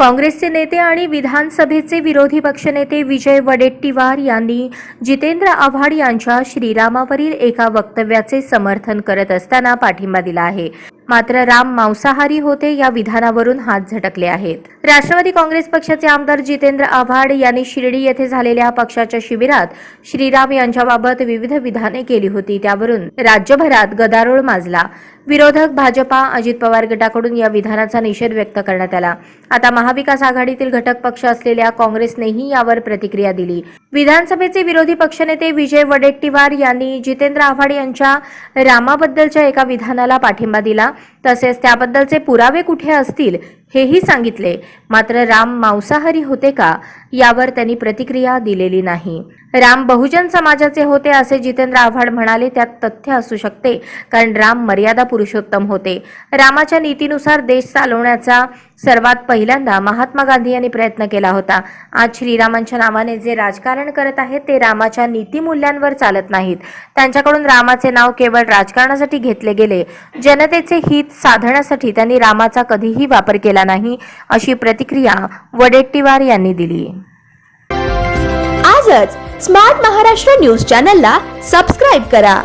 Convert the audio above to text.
काँग्रेसचे नेते आणि विधानसभेचे विरोधी पक्षनेते विजय वडेट्टीवार यांनी जितेंद्र आव्हाड यांच्या श्रीरामावरील एका वक्तव्याचे समर्थन करत असताना पाठिंबा दिला आहे. मात्र राम मांसाहारी होते या विधानावरून हात झटकले आहेत. राष्ट्रवादी काँग्रेस पक्षाचे आमदार जितेंद्र आव्हाड यांनी शिर्डी येथे झालेल्या पक्षाच्या शिबिरात श्रीराम यांच्याबाबत विविध विधाने केली होती. त्यावरून राज्यभरात गदारोळ माजला. विरोधक भाजपा अजित पवार गटाकडून या विधानाचा निषेध व्यक्त करण्यात आला. आता महाविकास आघाडीतील घटक पक्ष असलेल्या काँग्रेसनेही यावर प्रतिक्रिया दिली. विधानसभेचे विरोधी पक्षनेते विजय वडेट्टीवार यांनी जितेंद्र आव्हाड यांच्या रामाबद्दलच्या एका विधानाला पाठिंबा दिला. तसेच त्याबद्दलचे पुरावे कुठे असतील हेही सांगितले. मात्र राम मांसाहारी होते का यावर त्यांनी प्रतिक्रिया दिलेली नाही. राम बहुजन समाजाचे होते असे जितेंद्र आव्हाड म्हणाले त्यात तथ्य असू शकते कारण राम मर्यादा पुरुषोत्तम होते. रामाच्या नीतीनुसार देश चालवण्याचा सर्वात पहिल्यांदा महात्मा गांधी यांनी प्रयत्न केला होता. आज श्रीरामांच्या नावाने जे राजकारण करत आहेत ते रामाच्या नीतीमूल्यांवर चालत नाहीत. त्यांच्याकडून रामाचे नाव केवळ राजकारणासाठी घेतले गेले. जनतेचे हित साधण्यासाठी त्यांनी रामाचा कधीही वापर केला नाही अशी प्रतिक्रिया वडेट्टीवार यांनी दिली. आजच स्मार्ट महाराष्ट्र न्यूज चॅनलला सबस्क्राईब करा.